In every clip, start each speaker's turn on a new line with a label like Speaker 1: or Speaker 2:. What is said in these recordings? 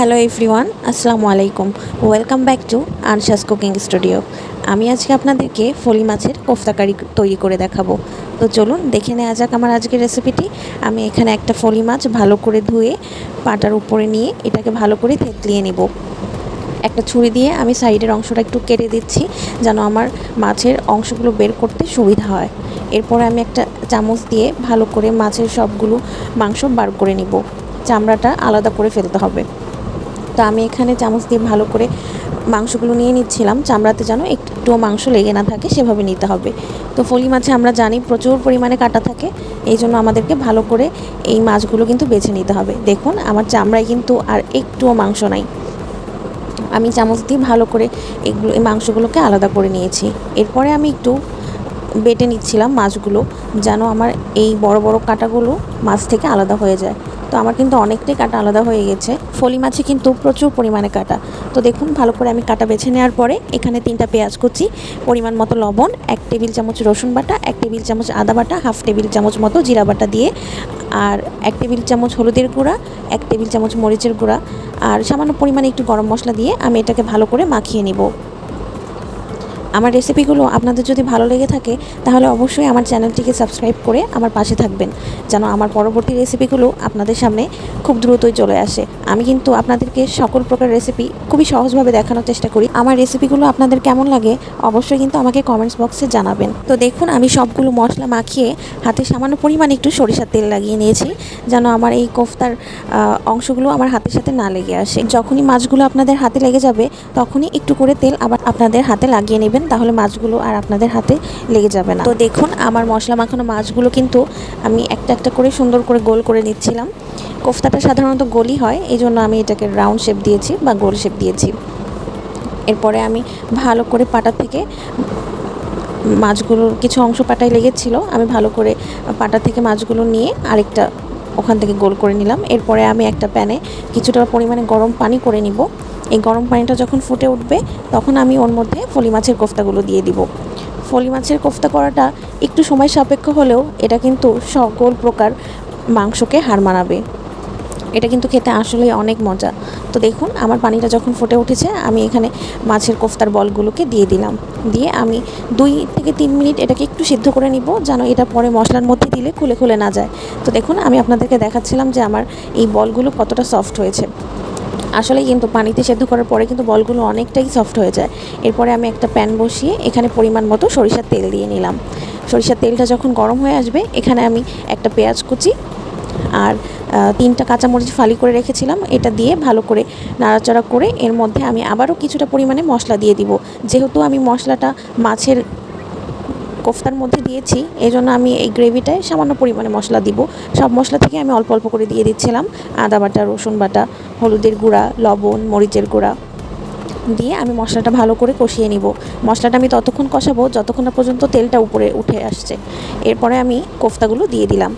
Speaker 1: Hello everyone, আসসালামু আলাইকুম। Welcome back to আনশাস কুকিং স্টুডিও। আমি আজকে আপনাদেরকে ফলি মাছের কোফতাকারি তৈরি করে দেখাবো। তো চলুন দেখে নেওয়া যাক আমার আজকের রেসিপিটি। আমি এখানে একটা ফলি মাছ ভালো করে ধুয়ে পাটার উপরে নিয়ে এটাকে ভালো করে থেতলিয়ে নেব। একটা ছুরি দিয়ে আমি সাইডের অংশটা একটু কেটে দিচ্ছি যেন আমার মাছের অংশগুলো বের করতে সুবিধা হয়। এরপরে আমি একটা চামচ দিয়ে ভালো করে মাছের সবগুলো মাংস বার করে নিব। চামড়াটা আলাদা করে ফেলতে হবে। তো আমি এখানে চামচ দিয়ে ভালো করে মাংসগুলো নিয়ে নিচ্ছিলাম। চামড়াতে যেন একটুও মাংস লেগে না থাকে, সেভাবে নিতে হবে। তো ফলি মাছে আমরা জানি প্রচুর পরিমাণে কাটা থাকে, এই জন্য আমাদেরকে ভালো করে এই মাছগুলো কিন্তু বেছে নিতে হবে। দেখুন, আমার চামড়ায় কিন্তু আর একটুও মাংস নাই। আমি চামচ দিয়ে ভালো করে এগুলো, এই মাংসগুলোকে আলাদা করে নিয়েছি। এরপরে আমি একটু বেটে নিচ্ছিলাম মাছগুলো, যেন আমার এই বড় বড় কাঁটাগুলো মাছ থেকে আলাদা হয়ে যায়। তো আমার কিন্তু অনেকটাই কাটা আলাদা হয়ে গেছে। ফলি মাছে কিন্তু প্রচুর পরিমাণে কাটা। তো দেখুন, ভালো করে আমি কাটা বেছে নেওয়ার পরে এখানে তিনটা পেঁয়াজ কুচি, পরিমাণ মতো লবণ, এক টেবিল চামচ রসুন বাটা, এক টেবিল চামচ আদা বাটা, হাফ টেবিল চামচ মতো জিরা বাটা দিয়ে, আর এক টেবিল চামচ হলুদের গুঁড়া, এক টেবিল চামচ মরিচের গুঁড়া, আর সামান্য পরিমাণে একটু গরম মশলা দিয়ে আমি এটাকে ভালো করে মাখিয়ে নিব। আমার রেসিপিগুলো আপনাদের যদি ভালো লেগে থাকে, তাহলে অবশ্যই আমার চ্যানেলটিকে সাবস্ক্রাইব করে আমার পাশে থাকবেন, যেন আমার পরবর্তী রেসিপিগুলো আপনাদের সামনে খুব দ্রুতই চলে আসে। আমি কিন্তু আপনাদেরকে সকল প্রকার রেসিপি খুবই সহজভাবে দেখানোর চেষ্টা করি। আমার রেসিপিগুলো আপনাদের কেমন লাগে, অবশ্যই কিন্তু আমাকে কমেন্টস বক্সে জানাবেন। তো দেখুন, আমি সবগুলো মশলা মাখিয়ে হাতে সামান্য পরিমাণে একটু সরিষার তেল লাগিয়ে নিয়েছি, যেন আমার এই কোফতার অংশগুলো আমার হাতের সাথে না লেগে আসে। যখনই মাছগুলো আপনাদের হাতে লেগে যাবে, তখনই একটু করে তেল আবার আপনাদের হাতে লাগিয়ে নেবেন। তাহলে মাছগুলো আর আপনাদের হাতে লেগে যাবে না। তো দেখুন, আমার মশলা মাখানো মাছগুলো কিন্তু আমি একটা একটা করে সুন্দর করে গোল করে নিচ্ছিলাম। কোফতাটা সাধারণত গোলই হয় এই জন্য আমি এটাকে রাউন্ড শেপ দিয়েছি বা গোল শেপ দিয়েছি। এরপরে আমি ভালো করে পাটা থেকে মাছগুলোর কিছু অংশ পাটায় লেগেছিল, আমি ভালো করে পাটা থেকে মাছগুলো নিয়ে আরেকটা ওখান থেকে গোল করে নিলাম। এরপরে আমি একটা প্যানে কিছুটা পরিমাণে গরম পানি করে নিব। এই গরম পানিটা যখন ফুটে উঠবে, তখন আমি ওর মধ্যে ফলি মাছের কোফতাগুলো দিয়ে দিব। ফলি মাছের কোফতা করাটা একটু সময় সাপেক্ষ হলেও এটা কিন্তু সকল প্রকার মাংসকে হার মানাবে। এটা কিন্তু খেতে আসলে অনেক মজা। তো দেখুন, আমার পানিটা যখন ফুটে উঠেছে, আমি এখানে মাছের কোফতার বলগুলোকে দিয়ে দিলাম। দিয়ে আমি দুই থেকে তিন মিনিট এটাকে একটু সিদ্ধ করে নিব, যেন এটা পরে মশলার মধ্যে দিলে খুলে খুলে না যায়। তো দেখুন, আমি আপনাদেরকে দেখাচ্ছিলাম যে আমার এই বলগুলো কতটা সফট হয়েছে। আসলে কিন্তু পানিতে সেদ্ধ করার পরে কিন্তু বলগুলো অনেকটাই সফট হয়ে যায়। এরপরে আমি একটা প্যান বসিয়ে এখানে পরিমাণ মতো সরিষার তেল দিয়ে নিলাম। সরিষার তেলটা যখন গরম হয়ে আসবে, এখানে আমি একটা পেঁয়াজ কুচি আর তিনটা কাঁচামরিচ ফালি করে রেখেছিলাম, এটা দিয়ে ভালো করে নাড়াচাড়া করে এর মধ্যে আমি আবারও কিছুটা পরিমাণে মশলা দিয়ে দিব। যেহেতু আমি মশলাটা মাছের কোফতার মধ্যে দিয়েছি এই জন্য আমি এই গ্রেভিটায় সামান্য পরিমাণে মশলা দিব। সব মশলা থেকে আমি অল্প অল্প করে দিয়ে দিচ্ছিলাম। আদা বাটা, রসুন বাটা, হলুদের গুঁড়া, লবণ, মরিচের গুঁড়া দিয়ে আমি মশলাটা ভালো করে কষিয়ে নিব। মশলাটা আমি ততক্ষণ কষাবো যতক্ষণ না পর্যন্ত তেলটা উপরে উঠে আসছে। এরপরে আমি কোফতাগুলো দিয়ে দিলাম।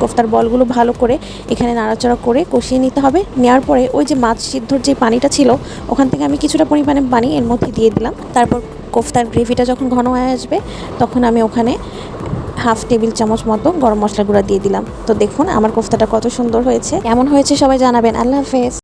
Speaker 1: কোফতার বলগুলো ভালো করে এখানে নাড়াচাড়া করে কষিয়ে নিতে হবে। নেওয়ার পরে ওই যে মাছ সিদ্ধর যে পানিটা ছিল, ওখান থেকে আমি কিছুটা পরিমাণে পানি এর মধ্যে দিয়ে দিলাম। তারপর কোফতার গ্রেভিটা যখন ঘন হয়ে আসবে, তখন আমি ওখানে হাফ টেবিল চামচ মতো গরম মশলা গুঁড়া দিয়ে দিলাম। তো দেখুন, আমার কোফতাটা কত সুন্দর হয়েছে। এমন হয়েছে সবাই জানাবেন। আল্লাহ হাফেজ।